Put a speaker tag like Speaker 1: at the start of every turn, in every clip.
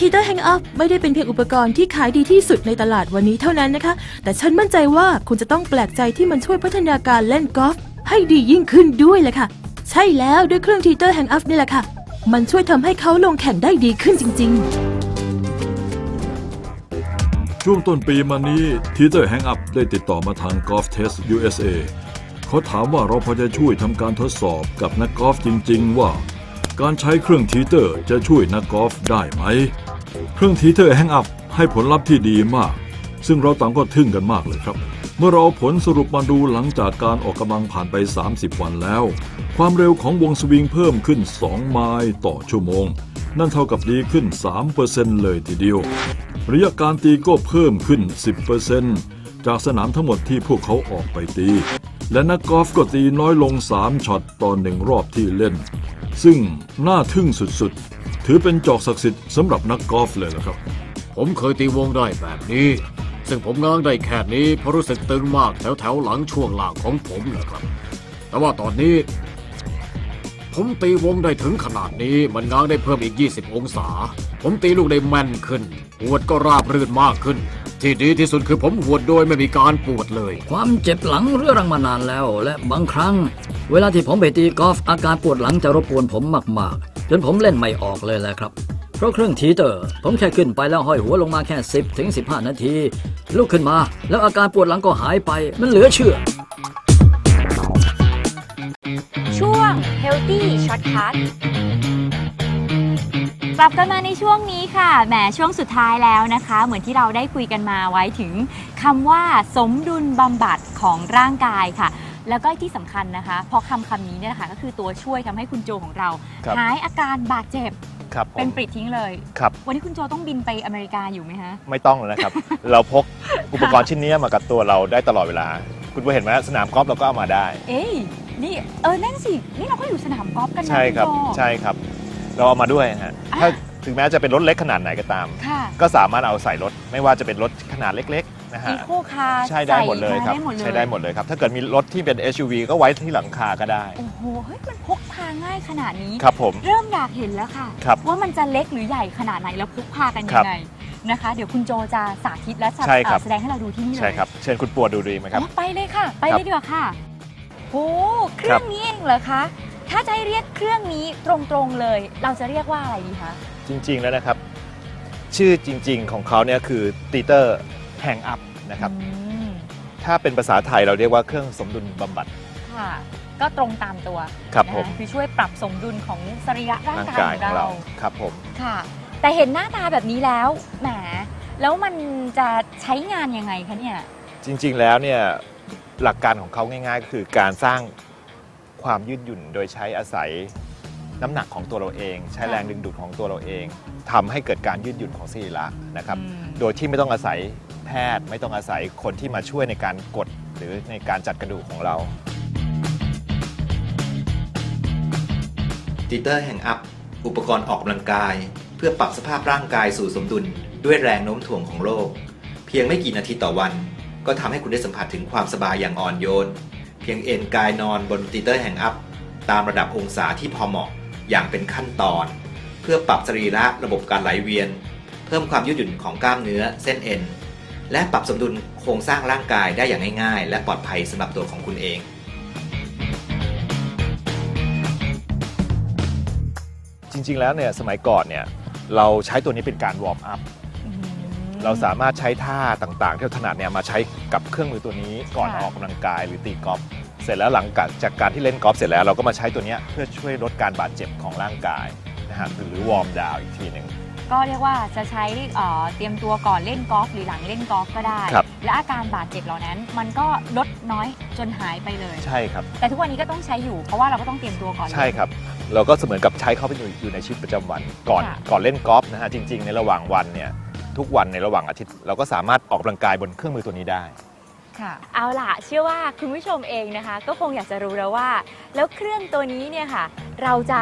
Speaker 1: Teeter Hang Up ไม่ได้เป็นเพียงอุปกรณ์ที่ขายดีที่สุดในตลาดวันนี้เท่านั้นนะคะ แต่ฉันมั่นใจว่าคุณจะต้องแปลกใจที่มันช่วยพัฒนาการเล่นกอล์ฟให้ดียิ่งขึ้นด้วยแหละค่ะ ใช่แล้วด้วยเครื่อง Teeter Hang Up นี่แหละค่ะ มันช่วยทำให้เขาลงแข่งได้ดีขึ้นจริง ๆ
Speaker 2: ช่วงต้นปีมานี้ทีเตอร์แฮงอัพได้ติดต่อมาทาง Golf Test USA เขาถามว่าเราพอจะช่วยทำการทดสอบกับนักกอล์ฟจริง ๆ ว่า การใช้เครื่องทีเตอร์จะช่วยนักกอล์ฟได้ไหม เครื่องทีเตอร์แฮงอัพให้ผลลัพธ์ที่ดีมาก ซึ่งเราต่างก็ทึ่งกันมากเลยครับ เมื่อเราเอาผลสรุปมาดูหลังจากการออกกำลังผ่านไป 30 วันแล้ว ความเร็วของวงสวิงเพิ่มขึ้น 2 ไมล์ต่อชั่วโมง นั่นเท่ากับดีขึ้น 3%เลยทีเดียว ระยะการตีก็เพิ่มขึ้น 10%จากสนามทั้งหมดที่พวกเขาออกไปตี และนักกอล์ฟก็ตีน้อยลง 3ช็อตต่อหนึ่งรอบที่เล่น ซึ่งน่าทึ่งสุดๆ ถือเป็นจอกศักดิ์สิทธิ์สำหรับนักกอล์ฟเลยละครับ
Speaker 3: ผมเคยตีวงได้แบบนี้ ซึ่งผมง้างได้แค่นี้เพราะรู้สึกตึงมากแถวแถวๆหลังช่วงล่างของผมนะครับ แต่ว่าตอนนี้ ผมตีวงได้ถึงขนาดนี้มันง้างได้เพิ่มอีก 20 องศา ผมตีลูกได้แม่นขึ้นหวดก็ราบรื่นมากขึ้น ที่ดีที่สุดคือผมหวดโดยไม่มีการปวดเลย
Speaker 4: ความเจ็บหลังเรื้อรังมานานแล้ว และบางครั้ง เวลาที่ผมไปตีกอล์ฟอาการปวดหลังจะรบกวนผมมากๆ จนผมเล่นไม่ออกเลยแหละครับ เพราะเครื่องทีเตอร์ ผมแค่ขึ้นไปแล้วห้อยหัวลงมาแค่ 10ถึง15 นาที ลุกขึ้นมา แล้วอาการปวดหลังก็หายไปมันเหลือเชื่อ
Speaker 5: ช่วง Healthy Shortcut กลับกันมาในช่วงนี้ค่ะ แหมช่วงสุดท้ายแล้วนะคะ เหมือนที่เราได้คุยกันมาไว้ถึงคำว่าสมดุลบำบัดของร่างกายค่ะ แล้วก็ที่สำคัญนะคะ เพราะคำคำนี้เนี่ยนะคะก็คือตัวช่วยทำให้คุณโจของเรา
Speaker 6: ครับ
Speaker 5: หายอาการบาดเจ็บ
Speaker 6: ครับผม
Speaker 5: เป็นปริดทิ้งเลย
Speaker 6: ครับ
Speaker 5: วันนี้คุณโจต้องบินไปอเมริกาอยู่ไหมคะ
Speaker 6: ไม่ต้องแล้วนะครับ เราพกอุปกรณ์ชิ้นนี้มากับตัวเราได้ตลอดเวลา คุณผู้เห็นไหมสนามกอล์ฟเราก็เอามาได้
Speaker 5: เอ้ยนี่เออนั่นสิ นี่เราก็อยู่สนามกอล์ฟกันนะ
Speaker 6: ใช่ครับ
Speaker 5: ณโจ
Speaker 6: ใช่ครับ เราเอามาด้วยฮะ
Speaker 5: อะ
Speaker 6: ถ้าถึงแม้จะเป็นรถเล็กขนาดไหนก็ตาม
Speaker 5: ค่ะ
Speaker 6: ก็สามารถเอาใส่รถ ไม่ว่าจะเป็นรถขนาดเล็กๆนะฮะ
Speaker 5: อีโคคาร์
Speaker 6: ใช่ได้หมดเลยครับ
Speaker 5: ได้หมดเลย
Speaker 6: ใช้ได้หมดเลยครับ ถ้าเกิดมีรถที่เป็น SUV ก็ไว้ที่หลังคาก็ได้
Speaker 5: โอ้โหเฮ้ยมันพกพาง่ายขนาดนี้
Speaker 6: ครับผม
Speaker 5: เริ่มอยากเห็นแล้วค่ะ
Speaker 6: ครับ
Speaker 5: ว่ามันจะเล็กหรือใหญ่ขนาดไหนแล้วพกพากัน
Speaker 6: ค
Speaker 5: ยั
Speaker 6: รับ
Speaker 5: งไงนะคะ เดี๋ยวคุณโจจะสาธิตและจะ
Speaker 6: ใช่ครับ
Speaker 5: เอ่อแสดงให้เราดูที่นี่เลย
Speaker 6: ใช่ครับ เชิญคุณปัวดูดีไหมครับ
Speaker 5: อ๋อไปเลยค่ะ ไป
Speaker 6: ครั
Speaker 5: เลย
Speaker 6: บ
Speaker 5: ดีกว่าค่ะโอ้เครื่
Speaker 6: ครั
Speaker 5: อง
Speaker 6: บ
Speaker 5: นี้เองเหรอคะ ถ้าจะให้เรียกเครื่องนี้ตรงๆเลย เราจะเรียกว่าอะไรดีคะ
Speaker 6: จริง ๆ แล้วนะครับ ชื่อจริง ๆ ของเขาเนี่ยคือตีเตอร์ แฮงอัพนะครับ
Speaker 5: อืม
Speaker 6: ถ้าเป็นภาษาไทยเราเรียกว่าเครื่องสมดุลบำบัด
Speaker 5: ค่ะ ก็ตรงตามตัว
Speaker 6: ครับ
Speaker 5: นะะ
Speaker 6: ผม
Speaker 5: คือช่วยปรับสมดุลของสรีระร่าง
Speaker 6: ร่าง
Speaker 5: กาย
Speaker 6: กาย
Speaker 5: ของ
Speaker 6: ของ
Speaker 5: เรา
Speaker 6: เราครับผม
Speaker 5: ค่ะ แต่เห็นหน้าตาแบบนี้แล้ว แหม แล้วมันจะใช้งานยังไงคะเนี่ย
Speaker 6: จริงๆแล้วเนี่ยหลักการของเขาง่ายๆก็คือการสร้างความยืดหยุ่นโดยใช้อาศัยน้ำหนักของตัวเราเอง ใช้แรงดึงดูดของตัวเราเองทำให้เกิดการยืดหยุ่นของสรีระนะครับ
Speaker 5: อืม
Speaker 6: โดยที่ไม่ต้องอาศัย แพทย์ ไม่ต้องอาศัยคนที่มาช่วยในการกดหรือในการจัดกระดูกของเรา
Speaker 7: ตีเตอร์แห่งอัพ อุปกรณ์ออกกำลังกาย เพื่อปรับสภาพร่างกายสู่สมดุล ด้วยแรงโน้มถ่วงของโลก เพียงไม่กี่นาทีต่อวัน ก็ทำให้คุณได้สัมผัสถึงความสบายอย่างอ่อนโยน เพียงเอนกายนอนบนตีเตอร์แห่งอัพ ตามระดับองศาที่พอเหมาะอย่างเป็นขั้นตอน เพื่อปรับสรีระระบบการไหลเวียน เพิ่มความยืดหยุ่นของกล้ามเนื้อเส้นเอ็น และปรับสมดุลโครงสร้างร่างกายได้อย่างง่ายๆ และปลอดภัยสำหรับตัวของคุณเอง
Speaker 6: จริงๆแล้วเนี่ยสมัยก่อนเนี่ยเราใช้ตัวนี้เป็นการวอร์มอัพ
Speaker 5: อืม
Speaker 6: เราสามารถใช้ท่าต่างๆ ที่เราถนัดเนี่ยมาใช้กับเครื่องมือตัวนี้ก่อน
Speaker 5: ค่ะ
Speaker 6: ออกกำลังกายหรือตีกอล์ฟเสร็จแล้วหลังจากการที่เล่นกอล์ฟเสร็จแล้วเราก็มาใช้ตัวเนี้ยเพื่อช่วยลดการบาดเจ็บของร่างกายนะฮะหรือวอร์มดาวอีกทีหนึ่ง
Speaker 5: ก็เรียกว่าจะใช้เอ่อเตรียมตัวก่อนเล่นกอล์ฟหรือหลังเล่นกอล์ฟก็ได้
Speaker 6: ครับ
Speaker 5: และอาการบาดเจ็บเหล่านั้น มันก็ลดน้อยจนหายไปเลย
Speaker 6: ใช่ครับ
Speaker 5: แต่ทุกวันนี้ก็ต้องใช้อยู่เพราะว่าเราก็ต้องเตรียมตัวก่อน
Speaker 6: ใช่ครับเราก็เสมือนกับใช้เขาไปอยู่อยู่ในชีวิตประจำวันก่อน
Speaker 5: ค่ะ
Speaker 6: ก่อนเล่นกอล์ฟนะฮะจริง ๆ ในระหว่างวันเนี่ยทุกวันในระหว่างอาทิตย์ เราก็สามารถออกกำลังกายบนเครื่องมือตัวนี้ได้
Speaker 5: ค่ะ เอาล่ะ เชื่อว่าคุณผู้ชมเองนะคะ ก็คงอยากจะรู้แล้วว่า แล้วเครื่องตัวนี้เนี่ยค่ะ เราจะ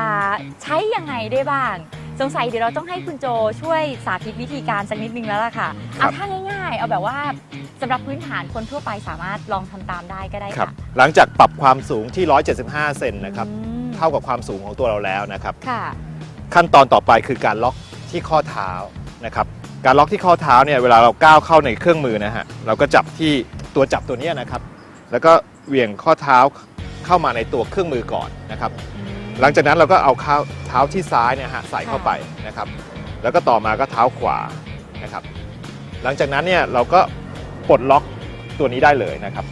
Speaker 5: ใช้ยังไงได้บ้าง สงสัยเดี๋ยวเราต้องให้คุณโจช่วยสาธิตวิธีการสักนิดนึงแล้วล่ะค่ะ
Speaker 6: ครั
Speaker 5: เอา
Speaker 6: บ
Speaker 5: ถ้าง่ายๆ เอาแบบว่าสำหรับพื้นฐานคนทั่วไปสามารถลองทำตามได้ก็ได้
Speaker 6: ครับ
Speaker 5: ค่ะ
Speaker 6: หลังจากปรับความสูงที่ 175 เซนนะครับ
Speaker 5: อืม
Speaker 6: เท่ากับความสูงของตัวเราแล้วนะครับ
Speaker 5: ค่ะ
Speaker 6: ขั้นตอนต่อไปคือการล็อกที่ข้อเท้านะครับ การล็อกที่ข้อเท้าเนี่ยเวลาเราก้าวเข้าในเครื่องมือนะฮะเราก็จับที่ ตัวจับตัวเนี้ยนะครับ แล้วก็เหวี่ยงข้อเท้าเข้ามาในตัวเครื่องมือก่อนนะครับ หลังจากนั้นเราก็เอาเท้าเท้าที่ซ้ายเนี่ยฮะใส่เข้าไปนะครับ แล้วก็ต่อมาก็เท้าขวานะครับ หลังจากนั้นเนี่ยเราก็ปลดล็อกตัวนี้ได้เลยนะครับ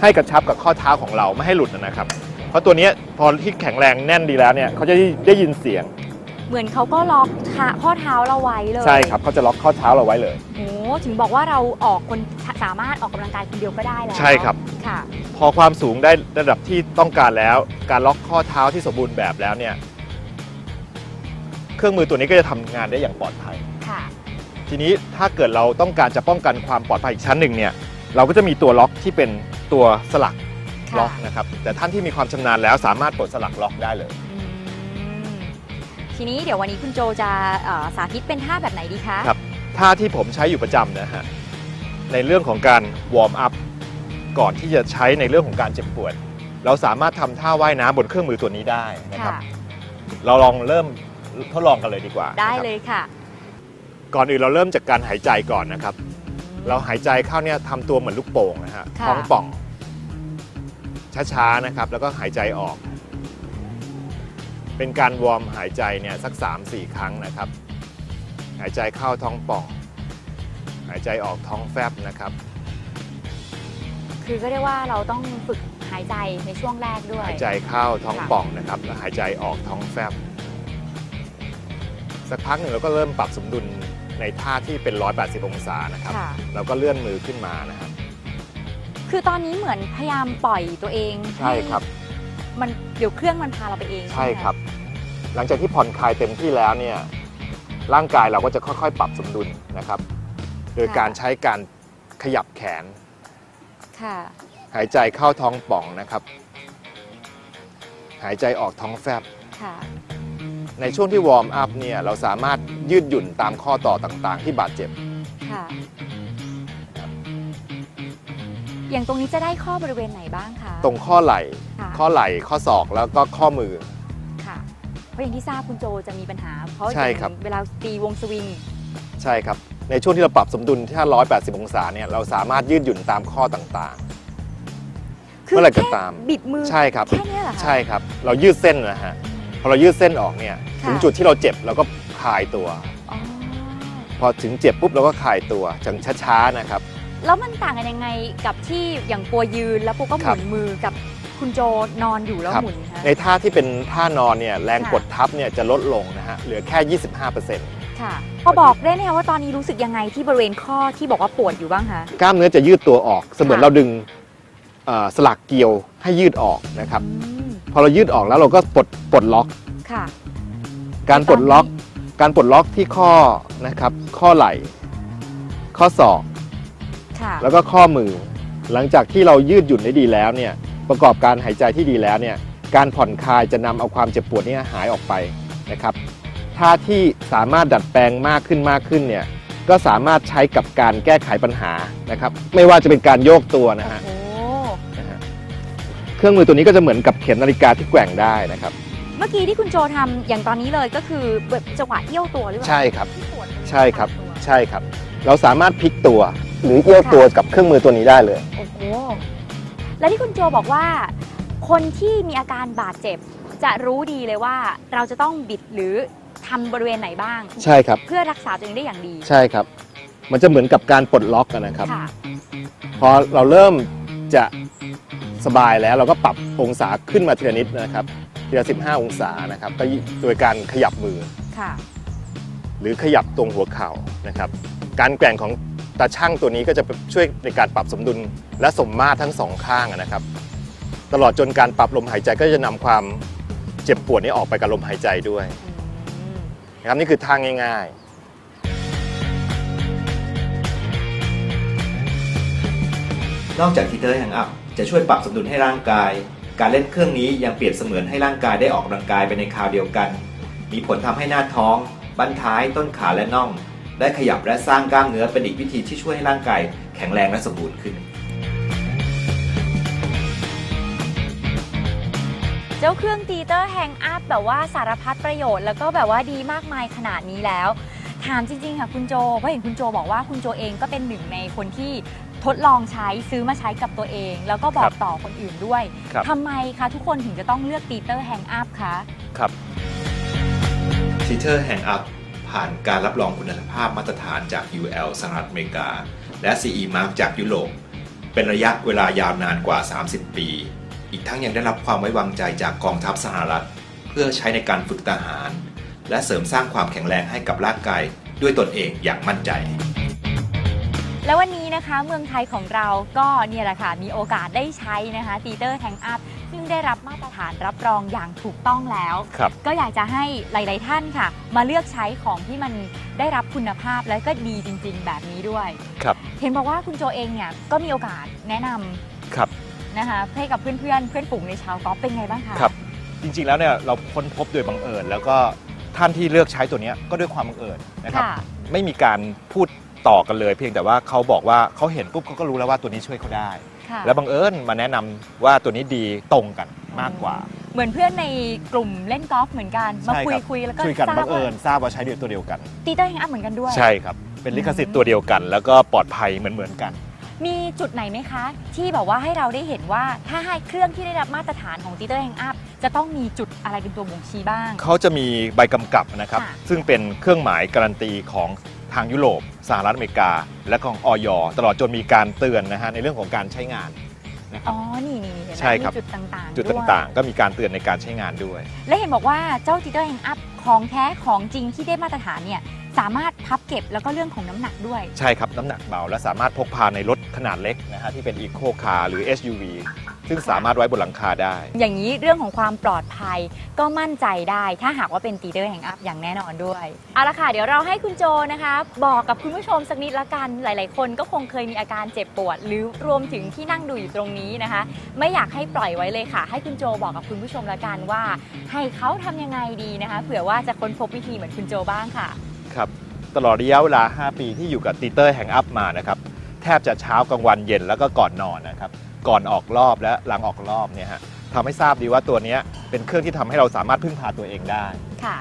Speaker 6: ให้กระชับกับข้อเท้าของเราไม่ให้หลุดนะครับ เพราะตัวเนี้ยพอที่แข็งแรงแน่นดีแล้วเนี่ยเขาจะได้ได้ยินเสียง
Speaker 5: เหมือนเขาก็ล็อกขาข้อเท้าเราไว้เลย
Speaker 6: ใช่ครับเขาจะล็อกข้อเท้าเราไว้เลย
Speaker 5: โอ้ถึงบอกว่าเราออกคนสามารถออกกำลังกายคนเดียวก็ได้แล้ว
Speaker 6: ใช่ครับ
Speaker 5: ค่ะ
Speaker 6: พอความสูงได้ระดับที่ต้องการแล้ว การล็อกข้อเท้าที่สมบูรณ์แบบแล้วเนี่ยเครื่องมือตัวนี้ก็จะทำงานได้อย่างปลอดภัย
Speaker 5: ค่ะ
Speaker 6: ทีนี้ถ้าเกิดเราต้องการจะป้องกันความปลอดภัยอีกชั้นหนึ่งเนี่ยเราก็จะมีตัวล็อกที่เป็นตัวสลัก
Speaker 5: ค่ะ
Speaker 6: ล็อกนะครับแต่ท่านที่มีความชำนาญแล้วสามารถปลดสลักล็อกได้เลย
Speaker 5: อืม ทีนี้เดี๋ยววันนี้คุณโจจะเอ่อสาธิตเป็นท่าแบบไหนดีคะ
Speaker 6: ครับ ท่าที่ผมใช้อยู่ประจำนะฮะ ในเรื่องของการวอร์มอัพก่อนที่จะใช้ในเรื่องของการเจ็บปวด เราสามารถทำท่าว่ายน้ำบนเครื่องมือตัวนี้ได้นะครับ
Speaker 5: ค่ะ
Speaker 6: เราลองเริ่มทดลองกันเลยดีกว่า
Speaker 5: ได้
Speaker 6: นะครับ
Speaker 5: เลยค่ะ
Speaker 6: ก่อนอื่นเราเริ่มจากการหายใจก่อนนะครับ เราหายใจเข้าเนี่ยทำตัวเหมือนลูกโป่งนะฮะ
Speaker 5: ค่ะ
Speaker 6: ท้องป่อง ช้าๆนะครับ แล้วก็หายใจออก เป็นการวอร์มหายใจเนี่ยสัก 3-4 ครั้งนะครับ หายใจเข้าท้องป่อง หายใจออกท้องแฟบนะครับ
Speaker 5: คือก็เรียกว่าเราต้องฝึกหายใจในช่วงแรกด้วย
Speaker 6: หายใจเข้าท้อง
Speaker 5: ค่ะ
Speaker 6: ป่องนะครับแล้วหายใจออกท้องแฟบสักพักหนึ่งเราก็เริ่มปรับสมดุลในท่าที่เป็น 180 องศานะครับ
Speaker 5: ค่ะ
Speaker 6: เราก็เลื่อนมือขึ้นมานะครับ
Speaker 5: คือตอนนี้เหมือนพยายามปล่อยตัวเอง
Speaker 6: ใช่ครับ
Speaker 5: มันเดี๋ยวเครื่องมันพาเราไปเอง
Speaker 6: ใช่
Speaker 5: ไหมะ
Speaker 6: ครับ หลังจากที่ผ่อนคลายเต็มที่แล้วเนี่ยร่างกายเราก็จะค่อย ๆ ปรับสมดุลนะครับ โดยการใช้การขยับแขน
Speaker 5: ค่ะ
Speaker 6: หายใจเข้าท้องป่องนะครับ หายใจออกท้องแฟบ
Speaker 5: ค่ะ
Speaker 6: ในช่วงที่วอร์มอัพเนี่ยเราสามารถยืดหยุ่นตามข้อต่อต่างๆ ที่บาดเจ็บ
Speaker 5: ค่ะ อย่างตรงนี้จะได้ข้อบริเวณไหนบ้างคะ
Speaker 6: ตรงข้อไหล่
Speaker 5: ค่ะ
Speaker 6: ข้อไหล่ข้อศอกแล้วก็ข้อมือ
Speaker 5: ค่ะ เพราะอย่างที่ทราบคุณโจจะมีปัญหา เพราะ
Speaker 6: ใช่ครับ
Speaker 5: อย่างเวลาตีวงสวิง
Speaker 6: ใช่ครับ ในช่วงที่เราปรับสมดุลที่180 องศาเนี่ยเราสามารถยืดหยุ่นตามข้อต่าง
Speaker 5: คือ
Speaker 6: เมื่อไหร่ก็
Speaker 5: แค่
Speaker 6: ตาม
Speaker 5: บิดมือ
Speaker 6: ๆ ใช่ครับ
Speaker 5: แค่เนี้ยเหรอคะ
Speaker 6: ใช่ครับ เรายืดเส้นนะฮะพอเรายืดเส้นออกเนี่ย
Speaker 5: ค่ะ
Speaker 6: ถึงจุดที่เราเจ็บเราก็คลายตัว
Speaker 5: อ๋อ
Speaker 6: พอถึงเจ็บปุ๊บเราก็คลายตัวจังช้าๆนะครับ
Speaker 5: แล้วมันต่างกันยังไงกับที่อย่างปัวยืนแล้วปัวก็ห
Speaker 6: ครั
Speaker 5: มุ
Speaker 6: บ
Speaker 5: นมือกับคุณโจนอนอยู่แล้ว
Speaker 6: ครับ
Speaker 5: หมุนคะ
Speaker 6: ในท่าที่เป็นท่านอนเนี่ยแรง
Speaker 5: ค่ะ
Speaker 6: กดทับเนี่ยจะลดลงนะฮะเหลือแค่ 25%
Speaker 5: ค่ะพอบอกได้ไหมคะว่าตอนนี้รู้สึกยังไงที่บริเวณข้อที่บอกว่าปวดอยู่บ้างคะ
Speaker 6: กล้ามเนื้อจะยืดตัวออกเสมือน
Speaker 5: ค่ะ
Speaker 6: เราดึงเอ่อสลักเกลียวให้ยืดออกนะครับ
Speaker 5: อืม
Speaker 6: พอเรายืดออกแล้วเราก็ปลดปลดล็อก
Speaker 5: ค่ะ
Speaker 6: การปลดล็อกการปลดล็อกที่ข้อนะครับ ข้อไหล่ ข้อศอก
Speaker 5: ค่ะ
Speaker 6: แล้วก็ข้อมือ หลังจากที่เรายืดหยุ่นได้ดีแล้วเนี่ยประกอบการหายใจที่ดีแล้วเนี่ยการผ่อนคลายจะนำเอาความเจ็บปวดเนี้หายออกไปนะครับท่าที่สามารถดัดแปลงมากขึ้นมากขึ้นเนี่ยก็สามารถใช้กับการแก้ไขปัญหานะครับไม่ว่าจะเป็นการโยกตัวนะฮะ
Speaker 5: โอ้
Speaker 6: นะฮะเครื่องมือตัวนี้ก็จะเหมือนกับเข็มนาฬิกาที่แกว่งได้นะครับ
Speaker 5: เมื่อกี้ที่คุณโจทำอย่างตอนนี้เลยก็คือแบบจังหวะเอี้ยวตัวหรือเปล่า
Speaker 6: ใช่ครับ
Speaker 5: ที่ปวดบริเวณ
Speaker 6: ใช่ครับ
Speaker 5: ลำตัว
Speaker 6: ใช่ครับ เราสามารถพลิกตัว หรือเอี้ยวตัวกับเครื่องมือตัวนี้ได้เลย
Speaker 5: โอ้โห แล้วที่คุณโจบอกว่า คนที่มีอาการบาดเจ็บ จะรู้ดีเลยว่าเราจะต้องบิดหรือทำบริเวณไหนบ้าง
Speaker 6: ใช่ครับ
Speaker 5: เพื่อรักษาตัวเองได้อย่างดี
Speaker 6: ใช่ครับ มันจะเหมือนกับการปลดล็อกอะนะครับ
Speaker 5: ค่ะ
Speaker 6: พอเราเริ่มจะสบายแล้วเราก็ปรับองศาขึ้นมาทีละนิดนะครับทีละ15 องศานะครับก็โดยการขยับมือ
Speaker 5: ค่ะ
Speaker 6: หรือขยับตรงหัวเข่านะครับ การแกว่งของ ตาช่างตัวนี้ก็จะช่วยในการปรับสมดุลและสมมาตรทั้งสองข้างนะครับ ตลอดจนการปรับลมหายใจก็จะนำความเจ็บปวดนี้ออกไปกับลมหายใจด้วยนะครับนี่คือทางง่ายๆ
Speaker 7: นอกจากทีเตอร์แฮงอัพจะช่วยปรับสมดุลให้ร่างกาย การเล่นเครื่องนี้ยังเปรียบเสมือนให้ร่างกายได้ออกกำลังกายไปในคราวเดียวกัน มีผลทำให้หน้าท้อง บั้นท้าย ต้นขาและน่อง ได้ขยับและสร้างกล้ามเนื้อเป็นอีกวิธีที่ช่วยให้ร่างกายแข็งแรงและสมบูรณ์ขึ้น
Speaker 5: เจ้าเครื่องตีเตอร์แฮงอัพแบบว่าสารพัดประโยชน์แล้วก็แบบว่าดีมากมายขนาดนี้แล้ว ถามจริงๆค่ะคุณโจเพราะเห็นคุณโจบอกว่าคุณโจเองก็เป็นหนึ่งในคนที่ทดลองใช้ซื้อมาใช้กับตัวเอง แล้วก็บอกต่อคนอื่นด้วย
Speaker 6: ครับ
Speaker 5: ทำไมคะทุกคนถึงจะต้องเลือกตีเตอร์แฮงอัพคะ
Speaker 6: ครับ
Speaker 7: ทีเตอร์แห่งอัพ ผ่านการรับรองคุณภาพมาตรฐานจาก UL สหรัฐอเมริกา และ CE Mark จากยุโรป เป็นระยะเวลายาวนานกว่า 30 ปี อีกทั้งยังได้รับความไว้วางใจจากกองทัพสหรัฐ เพื่อใช้ในการฝึกทหาร และเสริมสร้างความแข็งแรงให้กับร่างกายด้วยตนเองอย่างมั่นใจ
Speaker 5: แล้ววันนี้นะคะเมืองไทยของเราก็เนี่ยแหละค่ะมีโอกาสได้ใช้นะคะตีเตอร์แฮงอัพ ซึ่งได้รับมาตรฐานรับรองอย่างถูกต้องแล้ว
Speaker 6: ครับ
Speaker 5: ก็อยากจะให้หลาย ๆ ท่านค่ะ มาเลือกใช้ของที่มันได้รับคุณภาพและก็ดีจริง ๆ แบบนี้ด้วย
Speaker 6: ครับ
Speaker 5: เห็นบอกว่าคุณโจเองเนี่ยก็มีโอกาสแนะนำ
Speaker 6: ครับ
Speaker 5: นะคะให้กับเพื่อน ๆ เพื่อนฝูงในชาวกอล์ฟเป็นไงบ้างคะ
Speaker 6: ครับ จริงๆแล้วเนี่ยเราค้นพบโดยบังเอิญ แล้วก็ท่านที่เลือกใช้ตัวเนี้ยก็ด้วยความบังเอิญนะครับ
Speaker 5: ค่ะ
Speaker 6: ไม่มีการพูดต่อกันเลย เพียงแต่ว่าเขาบอกว่าเขาเห็นปุ๊บเขาก็รู้แล้วว่าตัวนี้ช่วยเขาได้
Speaker 5: ค่ะ
Speaker 6: แล้วบังเอิญมาแนะนำว่าตัวนี้ดีตรงกันมากกว่า
Speaker 5: เหมือนเพื่อนในกลุ่มเล่นกอล์ฟเหมือนกัน มา
Speaker 6: ใช่
Speaker 5: คุย
Speaker 6: รับ
Speaker 5: คุยแล้วก็
Speaker 6: คุยกัน
Speaker 5: ทรา
Speaker 6: บั
Speaker 5: บ
Speaker 6: งเอิ
Speaker 5: ว่า
Speaker 6: ญทราบว่าใช้เดียวตัวเดียวกัน
Speaker 5: ตีเตอร์แฮงอัพเหมือนกันด้วย
Speaker 6: ใช่ครับ เป็นลิขสิทธิ์ตัวเดียวกัน แล้วก็ปลอดภัยเหมือนเหมือนๆกัน
Speaker 5: มีจุดไหนไหมคะ ที่แบบว่าให้เราได้เห็นว่าถ้าให้เครื่องที่ได้รับมาตรฐานของตีเตอร์แฮงอัพจะต้องมีจุดอะไรเป็นตัวบ่งชี้บ้าง
Speaker 6: เขาจะมีใบกำกับนะครับ
Speaker 5: ค่ะ
Speaker 6: ซึ่งเป็นเครื่องหมายการันตีของ ทางยุโรป สหรัฐอเมริกา และของออยตลอดจนมีการเตือนนะฮะในเรื่องของการใช้งานนะครับ
Speaker 5: อ๋อนี่นี่นี่เห็นไหม
Speaker 6: ใช่ครับ
Speaker 5: มีจุดต่างๆ
Speaker 6: จุด
Speaker 5: วย
Speaker 6: ต่างๆ ก็มีการเตือนในการใช้งานด้วย
Speaker 5: และเห็นบอกว่าเจ้าตีเตอร์แฮงอัพของแท้ของจริงที่ได้มาตรฐานเนี่ยสามารถพับเก็บแล้วก็เรื่องของน้ำหนักด้วย
Speaker 6: ใช่ครับ น้ำหนักเบาและสามารถพกพาในรถ ขนาดเล็กนะฮะที่เป็นอีโคคาร์หรือ SUV ซึ่งสามารถไว้บนหลังคาได้
Speaker 5: อย่างนี้เรื่องของความปลอดภัยก็มั่นใจได้ถ้าหากว่าเป็นตีเตอร์แห่งอัพอย่างแน่นอนด้วยเอาละค่ะ เดี๋ยวเราให้คุณโจนะคะ บอกกับคุณผู้ชมสักนิดละกันหลาย ๆ คนก็คงเคยมีอาการเจ็บปวด หรือรวมถึงที่นั่งดูอยู่ตรงนี้นะคะ ไม่อยากให้ปล่อยไว้เลยค่ะ ให้คุณโจบอกกับคุณผู้ชมละกันว่า ให้เขาทำยังไงดีนะคะเผื่อว่าจะค้นพบวิธีเหมือนคุณโจบ้างค่ะ
Speaker 6: ครับตลอดระยะเวลา 5 ปีที่อยู่กับตีเตอร์แห่งอัพมานะครับ แทบจะเช้ากลางวันเย็นแล้วก็ก่อนนอนนะครับ ก่อนออกรอบและหลังออกรอบเนี่ยฮะทำให้ทราบดีว่าตัวเนี้ยเป็นเครื่องที่ทำให้เราสามารถพึ่งพาตัวเองได้
Speaker 5: ค่ะ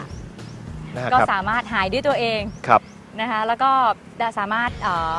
Speaker 6: นะฮะ
Speaker 5: ก็
Speaker 6: ครับ
Speaker 5: สามารถหายด้วยตัวเอง
Speaker 6: ครับ
Speaker 5: นะคะแล้วก็สามารถเอ่อ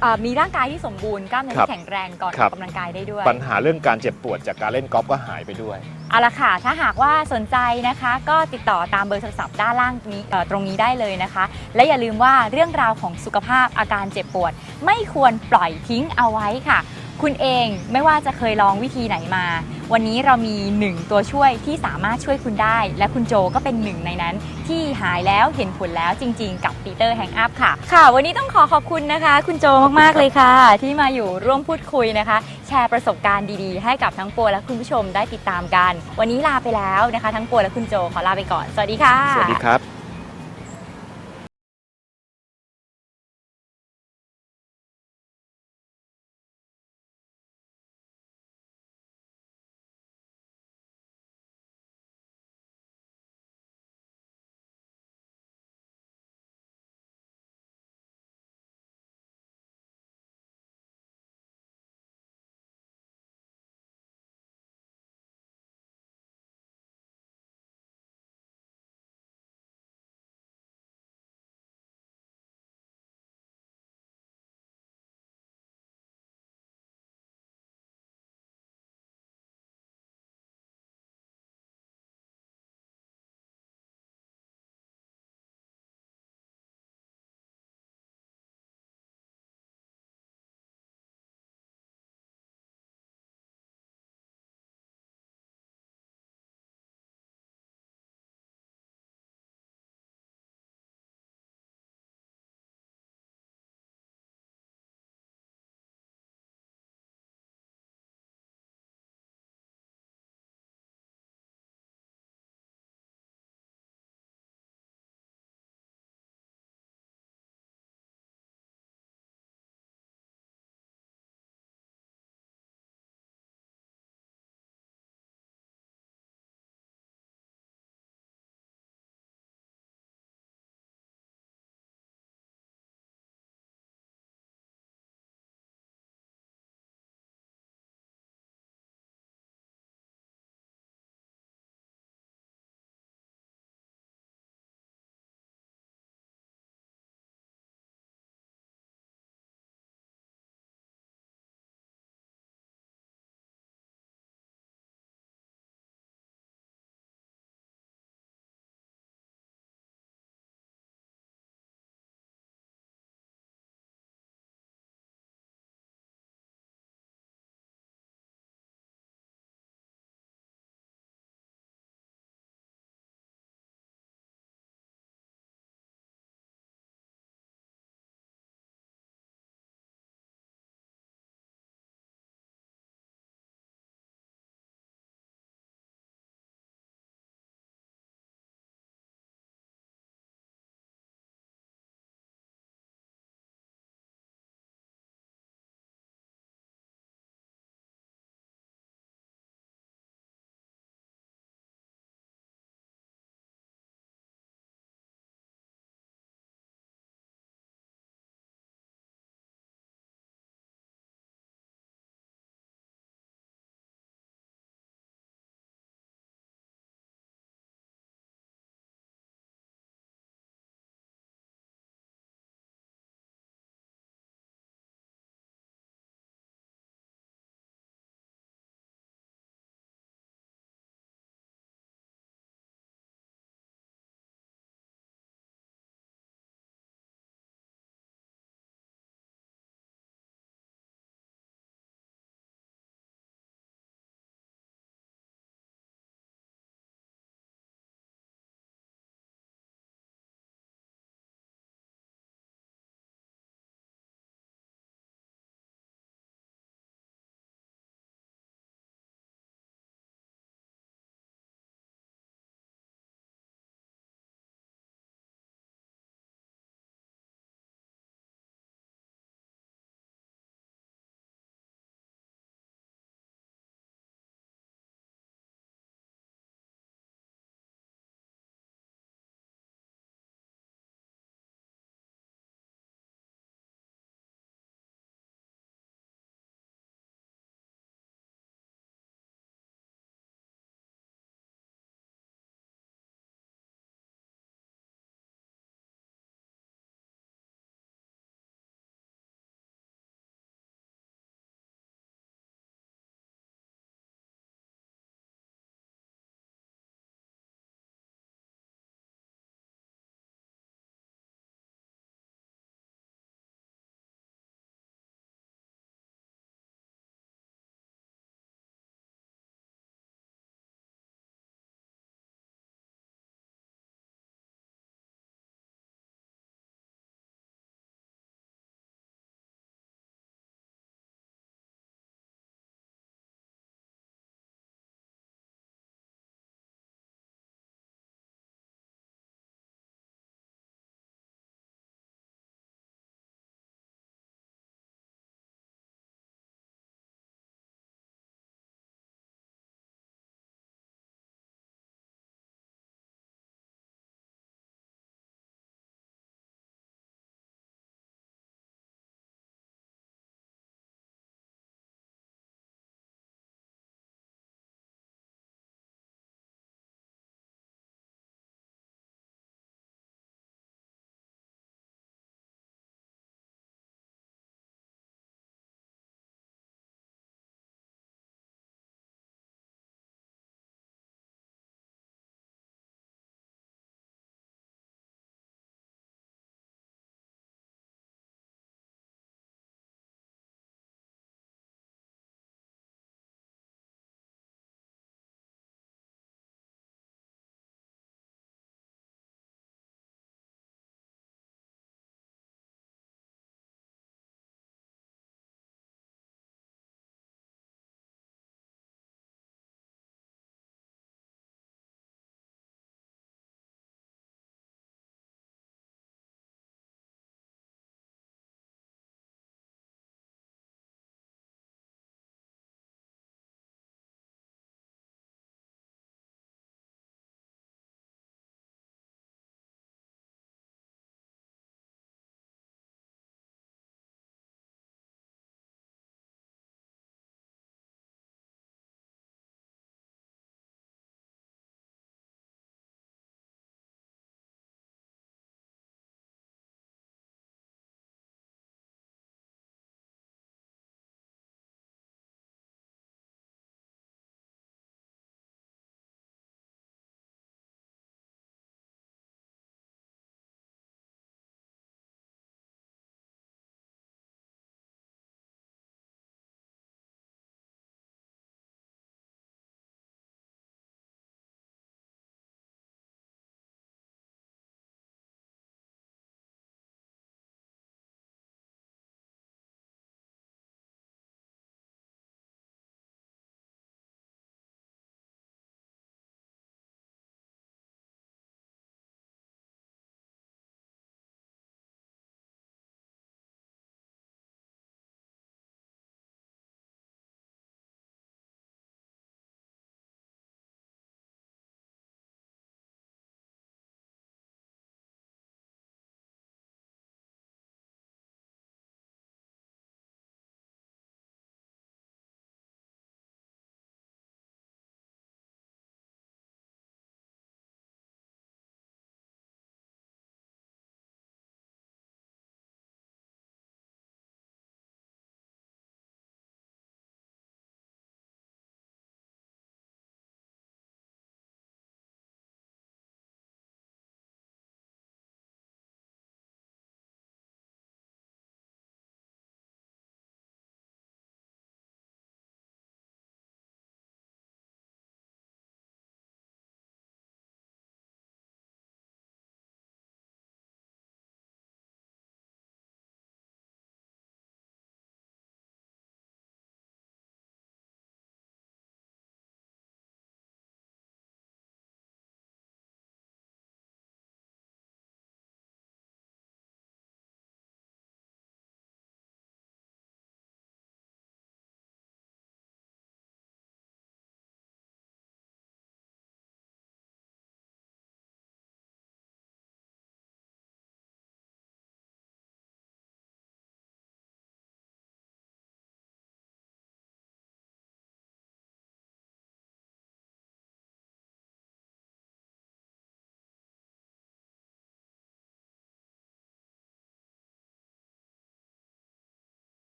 Speaker 5: เอ่อมีร่างกายที่สมบูรณ์กล้ามเนื้อ
Speaker 6: ครับ
Speaker 5: ที่แข็งแรงก่อนอ
Speaker 6: ครั
Speaker 5: อบกกำลังกายได้ด้วย
Speaker 6: ปัญหาเรื่องการเจ็บปวดจากการเล่นกอล์ฟก็หายไปด้วย
Speaker 5: เอาละค่ะ ถ้าหากว่าสนใจนะคะ ก็ติดต่อตามเบอร์โทรศัพท์ด้านล่างนี้ตรงนี้ได้เลยนะคะ และอย่าลืมว่าเรื่องราวของสุขภาพอาการเจ็บปวด ไม่ควรปล่อยทิ้งเอาไว้ค่ะ คุณเองไม่ว่าจะเคยลองวิธีไหนมา วันนี้เรามีหนึ่งตัวช่วยที่สามารถช่วยคุณได้ และคุณโจก็เป็นหนึ่งในนั้น ที่หายแล้วเห็นผลแล้วจริงๆ กับปีเตอร์แฮงอัพค่ะ ค่ะ วันนี้ต้องขอขอบคุณนะคะ คุณโจมากๆเลยค่ะ ที่มาอยู่ร่วมพูดคุยนะคะ แชร์ประสบการณ์ดีๆ ให้กับทั้งปัวและคุณผู้ชมได้ติดตามกัน วันนี้ลาไปแล้วนะคะ ทั้งปัวและคุณโจขอลาไปก่อน สวัสดีค่ะ
Speaker 6: สวัสดีครับ